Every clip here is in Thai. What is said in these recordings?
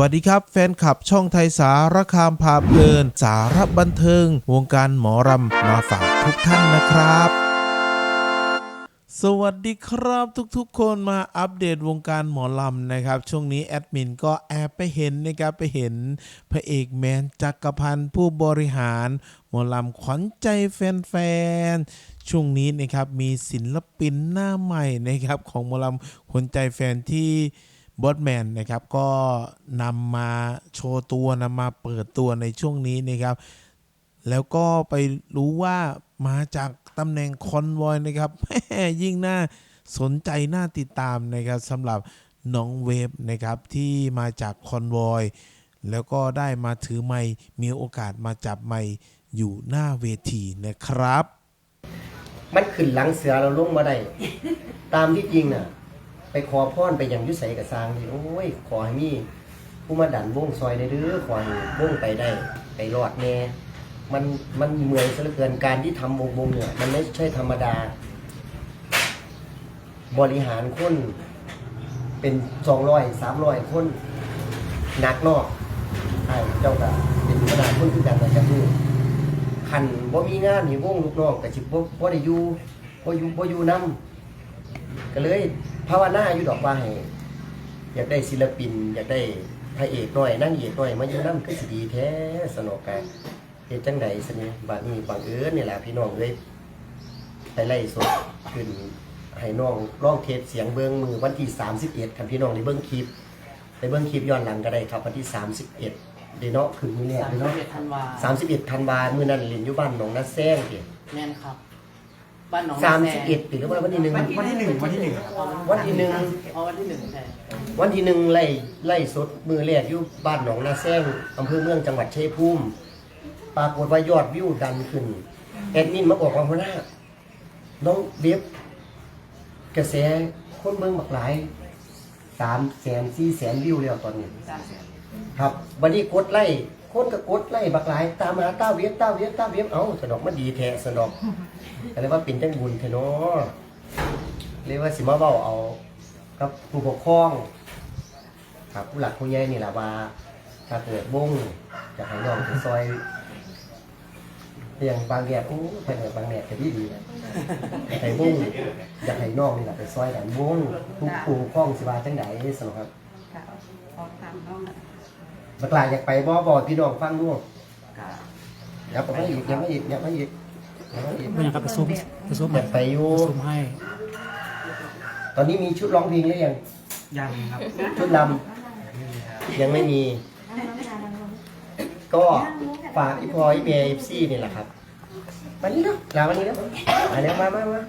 วัสดีครับ แฟนคลับช่องไทยสารคามพาเพลิน สารบันเทิง วงการหมอรำมาฝากทุกท่านนะครับสวัสดีครับทุกๆ คนมาอัปเดตวงการหมอลำนะครับ ช่วงนี้แอดมินก็แอบไปเห็นนะครับไปเห็นพระเอกแมนจักรพันธ์ผู้บริหาร หมอลำขวัญใจแฟนๆช่วงนี้นะครับมีศิลปินหน้าใหม่นะครับของหมอลำขวัญใจแฟนที่ บอสแมนนะครับก็นำมาโชว์ตัวนำมาเปิดตัวในช่วงนี้นะครับ แล้วก็ไปรู้ว่ามาจากตำแหน่งคอนวอยนะครับแม่ยิ่งน่าสนใจน่าติดตามนะครับสำหรับน้องเวฟนะครับที่มาจากคอนวอยแล้วก็ได้มาถือไมค์มีโอกาสมาจับไมค์อยู่หน้าเวทีนะครับ มันขึ้นหลังเสือเราลงมาได้ ตามที่จริงน่ะ ไปขอพรไปอย่างยุใสกับสร้างที่โอ้ยขอให้มีผู้มาดันวงซอยได้เด้อขอให้วงไปได้ไปรอดแน่มันมันเหมือนซะเหลือเกินการที่ทำวงวงเนี่ยมันไม่ใช่ธรรมดา บริหารคนเป็นสองร้อยสามร้อยคนหนักนอกไอ้เจ้าก็เป็นขนาดคนคือกันแต่จะพูดคันบ่มีงานนี่วงลูกน้องก็สิบ่บ่ได้อยู่บ่อยู่บ่อยู่นํก็เลย ภาวนาอยู่ดอกว่าให้อยากได้ศิลปิน อยากได้พระเอกน้อยนางเอกน้อยมาอยู่นํคือสิดีแท้สนอกกันเฮ็ดจังได๋ซะนี่บัดนี้บังเอิญนี่ล่ะพี่น้องเอ้ยไปไล่สดขึ้นให้น้องร้องเทปเสียงเบิ่งมือวันที่ 31คันพี่น้องได้เบิ่งคลิปไปเบิ่งคลิปย้อนหลังก็ได้ครับวันที่ 31เด้เนาะขึ้นมื้อแรกสามเด้สิบเนาะเอ็ดธันวาสามสิบเอ็ดธันวามื่อนั้นเรียนอยู่บ้านหนองนาแซงเดียแม่นครับ บ้านหนองสามสิบเอ็ดปีหรือว่าวันที่หนึ่งวันที่หนึ่งวันที่หนึ่งวันที่หนึ่งอ๋อวันที่หนึ่งใช่วันที่หนึ่งไล่ไล่สดมือแรกอยู่บ้านหนองนาแซงอำเภอเมืองจังหวัดชัยภูมิปรากฏว่ายอดวิวดันขึ้นแอดมินมาบอกว่าหัวหน้าน้องเว็บกระแสคนเมืองบักหลายสามแสนสี่แสนวิวแล้วตอนนี้ครับวันนี้กดไล่ คนก็กดไล่บักหลาย ตามหาต้าเวียบต้าเวียบต้าเวียบเอ้าสนอกมันดีแท้สนอกก็เลยว่าเป็นจังบุญเถอะเนาะเรียกว่าสิมาเว้าเอากับผู้ปกครองครับผู้หลักผู้ใหญ่นี่แหละว่าถ้าเกิดวงจะให้น้องไปซอยอย่างบางแดดโอ้ไปเนี่ยบางแดดจะดีดีนะให้วงอยากให้น้องนี่แหละไปซอยกันวงผู้ผู้ปกครองสิว่าจังไดสนอกครับออกตามน้องน่ะ บักหลายอยากไปบ่บ่พี่น้องฟังนู่นอยากไปอีกอยากไปอีกอยากไปอีกอยากไปอีกไม่อยากกลับไปซุมไปซุมอยากไปอยู่ซุมให้ ตอนนี้มีชุดร้องเพลงหรือยังยังครับชุดลำยังไม่มี ก็ฝากอีพลอยอีเมย์อีซี่นี่แหละครับมานี่เนาะลามานี่เนาะมาเร็วมามามา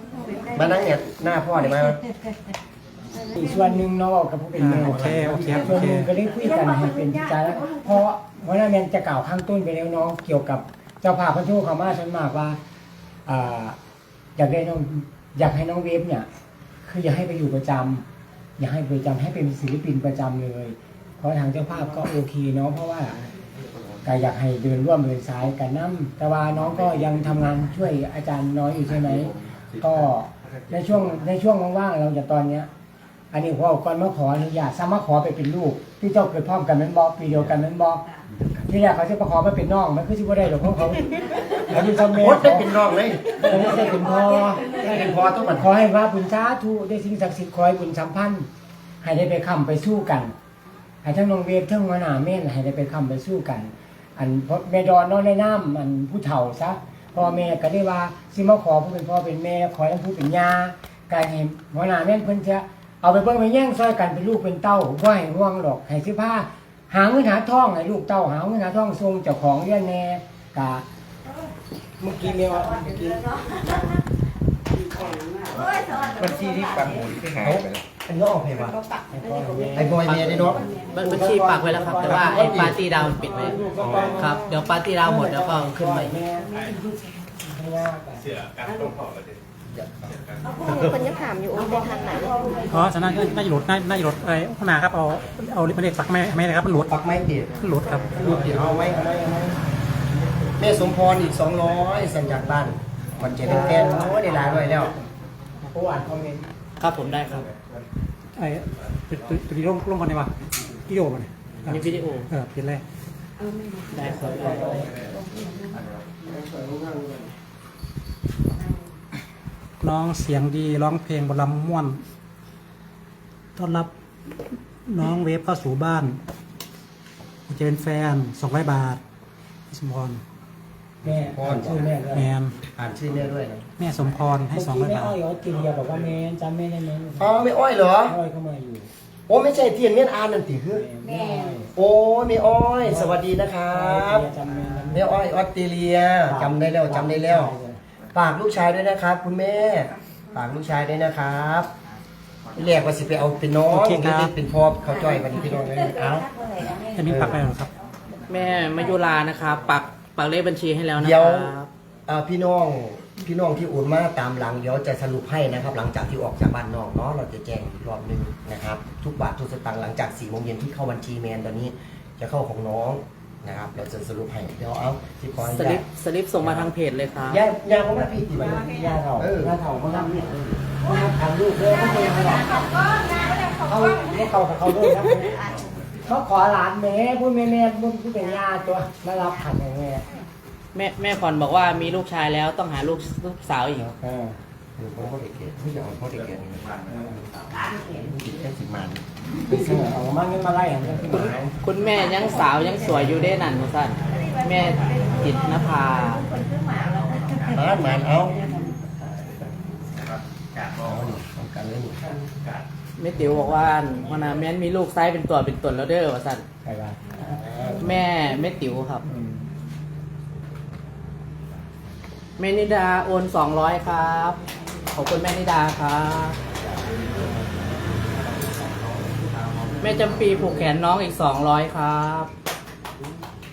มานั่งเนี่ยหน้าพ่อเดี๋ยวมา อีกส่วนหนึ่งเนาะกับผู้เป็นแม่โอเคโอเคครับส่โอวนเคหนึ่งก็ได้คุยกันให้เป็นใจแล้วเพราะว่านาแมนจะกล่าวข้างต้นไปแล้วเน้องเกี่ยวกับเจ้าภาพพระโชคเขามาฉันมากว่าอ่าอยากได้น้องอยากให้น้องเวฟเนี่ย คืออยากให้ไปอยู่ประจำอยากให้ประจำให้เป็นศิลปินประจำเลย เพราะทางเจ้าภาพก็โอเคเนาะเพราะว่า ก็อยากให้เดินร่วมเดินสายกันน้ำแต่ว่าน้องก็ยังทำงานช่วยอาจารย์น้อยอยู่ใช่ไหม ก็ในช่วงในช่วงว่างๆเราจะตอนเนี้ย อันนี้พ่อก่อนมาขออนุญาตซ้ำมาขอไปเป็นลูกที่เจ้าเกิดพร้อมกันแมันบอกปีเดียวกันแมันบอกที่แรกเขาจะมาขอมาเป็นน้องมันคือที่ว่าได้หรอกเพราะเขาอายุจำเมโคตรได้เขาเป็นน้องเลยเขาไม่ได้เป็นพ่อ ได้เป็นพอต้องมันขอให้ว่าบุญสาธุได้สิ่งศักดิ์สิทธิ์คอยบุญสัมพันธ์ให้ได้ไปค้ำไปสู้กันให้ทั้งน้องเวฟทั้งวนาเม่นให้ได้ไปค้ำไปสู้กัน อันเพราะแม่ดอนน้องในน้ำมันผู้เฒ่าซะพ่อแม่ก็ได้ว่าสิมาขอผู้เป็นพ่อเป็นแม่ขอให้ผู้เป็นย่าการเห็นวนาแม่นเพิ่นจะ เอาไปเบิ่งไปแย่งซอยกันเป็นลูกเป็นเต้าบ่ให้ห่วงดอกให้สิพาหาเงินหาทองให้ลูกเต้าหาเงินหาทองส่งเจ้าของเรียนแน่กะเมื่อกี้เรียกว่าเมื่อกี้บัญชีที่ปังหมุนที่หายไปแล้วอันนี้ออกเพลงวะให้พ่อให้แม่ไอ้บอยเมียได้เนาะบัญบัญชีปักไว้แล้วครับ แต่ว่าไอ้ปาร์ตี้ดาวมันปิดไว้ครับ เดี๋ยวปาร์ตี้ดาวหมดแล้วก็ขึ้นใหม่แม่ให้ย่ากัน คนยังถามอยู่ว่าไปทางไหนอ๋อสนั่นน่าจะหลุดน่าน่าจะหลุดอะไรข้างหน้าครับเอาเอาลิปมันเด็กปักแม่แม่นะครับมันหลุดปักไม้เปียกหลุดครับรูปเดียวเอาไว้เอาไว้เอาไว้แม่สมพรอีกสองร้อยสั่งจากบ้านก่อนเจ็ดเป็นแฟนโอ้ยได้หลายด้วยแล้วผู้อ่านคอมเมนต์ครับผมได้ครับไอ้ตัวนี้ลงลงก่อนดีกว่ากิโลมันนี่วิดีโอเออเปิดเลยได้ครับ น้องเสียงดีร้องเพลงบรำม่วน ต้อนรับน้องเวฟเข้าสู่บ้านจะเป็นแฟนสองร้อยบาทพี่สมพรแม่อ่านชื่อแม่ด้วยแมนอ่านชื่อแม่ด้วยนะแม่สมพรให้เมื่อสองกี้ร้อยแม่บาทอ้อยเขากินเดียบอกว่าแม่จำแม่ได้ไหมอ๋อไม่อ้อยเหรออ้อยเข้ามาอยู่โอ้ไม่ใช่เทียนเมียนอ่านนั่นติคือแม่อ้อยโอ้ยไม่อ้อย สวัสดีนะครับจำแม่ได้ไหมแม่อ้อยออสเตรเลียจำได้แล้วจำได้แล้ว ฝากลูกชายด้วยนะครับ คุณแม่ ฝากลูกชายด้วยนะครับเรียกว่าสิไปเอาเป็นน้องหรือเป็นพ่อเขาจ้อยกันพี่น้องเลยเอาจะมีปักไปหรอครับ แม่มายุรานะครับ ปักปักเลขบัญชีให้แล้วนะเดี๋คยวรับ เอ่อพี่น้องพี่น้องที่โอนมาตามหลังเดี๋ยวจะสรุปให้นะครับ หลังจากที่ออกจากบ้านนอกเนาะเราจะแจ้งอีกรอบหนึงนะครับ ทุกบาททุกสตางค์หลังจาก4ี่โมงเย็นที่เข้าบัญชีแมนตอนนี้ จะเข้าของน้อง นะครับเราจะสรุปให้เดี๋ยวเอาที่ขออนุสญาลิตปสลิปส่งมาทางเพจเลยครับยายาของแม่พี่กี่ใบย่าเถ่าเออย่าเถ่าเขาทำเนี่ยเขาทำลูกเลยเขาไม่ให้หรอกเขาไม่เขากับเขาด้วยนะเขาขอหลานแม่พูดแม่แม่พูดพูดเป็นญาติตัวมารับขันอย่างแม่แม่แม่ผ่อนบอกว่ามีลูกชายแล้วต้องหาลูกลูกสาวอีก เออหรือพ่อเด็กเกศที่จะเอาพ่อเด็กเกศนี่ติดแค่สิบมันไป เอามาเงินมาไล่อย่างเงี้ยที่หมาคุณแม่ยังสาวยังสวยอยู่ได้นั่นสั้นแม่ติดนภามันมันเอาเอาดิป้องแม่ติ๋วบอกว่าวันนั้นแม่นมีลูกไส้เป็นตัวเป็นตนแล้วเด้อว่าสั้นใครว่าแม่แม่ติ๋วครับอืมแม่นิดาโอนสองร้อยครับ ขอบคุณแม่นิดาครับ แม่จำปีผูกแขนน้องอีกสองร้อยครับ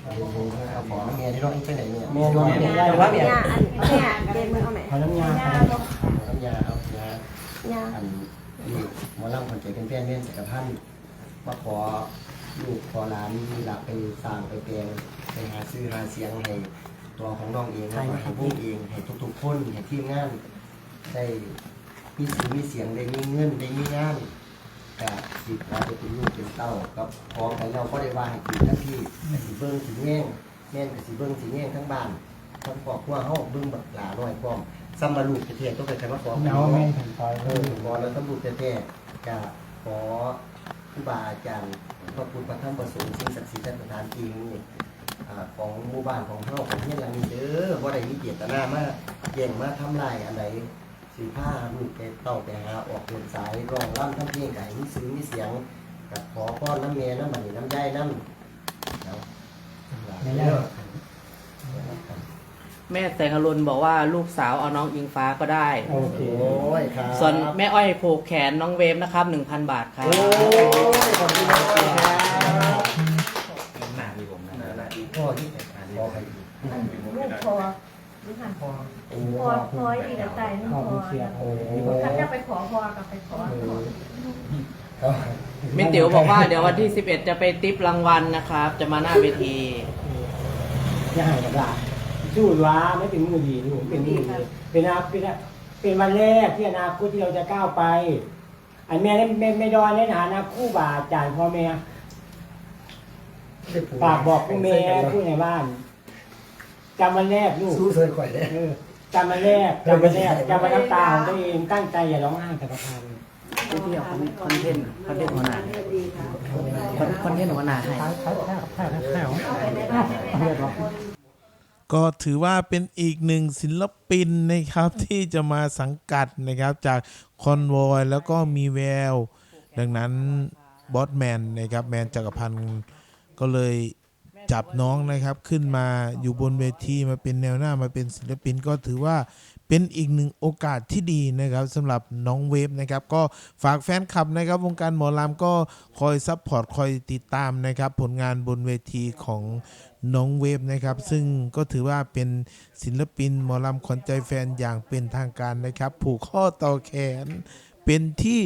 เอาขอน้ำเมียที่น้องอีกไปไหนเนี่ยแม่ดูแม่แต่ได้ว่าว่าเนี่ยยาอันเนี่ยเดนมือเอาไหมเขาน้ำยายาลงน้ำยาเอายายาอันนี้หมอลำคนใจเป็นแฟนเล่นจักรพันธ์มาขอลูกขอหลานมีหลักไปสร้างไปแปลงไปหาซื้อหาเสียงให้ตัวของน้องเองแล้วก็ให้พวกเองให้ทุกๆคนให้ทีมงานได้มีสีมีเสียงได้มีเงินได้มีงาน แต่สิบเราจะเป็นลูกเป็นเต้ากับพร้อมกันเราก็ได้ว่าให้กินทั้งที่สีเบิ้งสีแง่งแม่นกับสีเบิ้งสีแง่งทั้งบ้านทั้งครอบครัวเฮาเบิ้งบักหลาน้อยพร้อมซ้ำมาลูกประเทศต้องไปกันมาขอเนาแม่ถึงคอยเออออขอแล้วตำรวจแท้ๆจะขอครูบาอาจารย์พระพุทธพระธรรมประสงค์สิ่งศักดิ์สิทธิ์และสถานที่นี้อ่าของหมู่บ้านของเฮาของเฮียนหลังนี้เด้อบ่าได้มีเจตนามาแย่งมาทำลายอันใด สีผ้าลูกไปเต้าไปหาออกเดินสายร้องร่ำทำเพลงไก่มีซื้อมีเสียงกับขอป้อนน้ำเมน้ำมันน้ำใจน้ำเนาะไม่ได้แม่แสงอรุณบอกว่าลูกสาวเอาน้องอิงฟ้าก็ได้ โอเค โอ้ยครับส่วนแม่อ้อยผูกแขนน้องเวฟนะครับ 1,000 บาทครับ โอ้ยขอบคุณมากครับ หน้าที่ผมนะ พ่อที่พ่อใครอีก ลูกพอลูกหันพ อโอ้พอพออีกแต่ใจลูกขอบพคุอณเสียโอ้ถ้าจะไปขอพอกับไปขอเขาแม่ติ๋วบอกว่าเดี๋ยววันที่ 11 จะไปติปรางวัลนะครับ จะมาหน้าเวทีย่ากับหลานสู้ว้าไม่เป็นมือดีลูกเป็นมือดีเป็นอาเป็นอาเป็นวันแรกที่อนาคตที่เราจะก้าวไป อันแม่ได้แม่ไม่ดอนในฐานะคู่บาอาจารย์พ่อแม่ฝากบอกผู้แม่ผู้ในบ้าน จำวันแรกลูกสู้เซยข่อยเลยเออจำวันแรกจำวันแรกจำวันน้ำตาของตัวเองตั้งใจอย่าร้องไห้แต่ประพาเลยที่เอาคอนเทนต์คอนเทนต์หัวหน้าคอนเทนต์หัวหน้าให้ใช่ใช่ใช่ใช่ใช่เอาไปในบ้านเรียบร้อยก็ถือว่าเป็นอีกหนึ่งศิลปินนะครับที่จะมาสังกัดนะครับจากคอนวอยแล้วก็มีแวว ดังนั้นบอสแมนนะครับแมนจักรพันธ์ก็เลย จับน้องนะครับขึ้นมาอยู่บนเวทีมาเป็นแนวหน้ามาเป็นศิลปินก็ถือว่าเป็นอีกหนึ่งโอกาสที่ดีนะครับสำหรับน้องเวฟนะครับ ก็ฝากแฟนคลับนะครับ วงการหมอลำก็คอยซัพพอร์ตคอยติดตามนะครับ ผลงานบนเวทีของน้องเวฟนะครับ ซึ่งก็ถือว่าเป็นศิลปินหมอลำขวัญใจแฟนอย่างเป็นทางการนะครับ ผูกข้อต่อแขน เป็นที่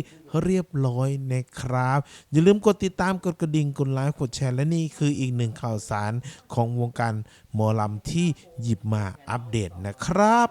เรียบร้อยนะครับ อย่าลืมกดติดตามกดกระดิ่งกดไลค์กดแชร์และนี่คืออีกหนึ่งข่าวสารของวงการหมอลำที่หยิบมาอัปเดตนะครับ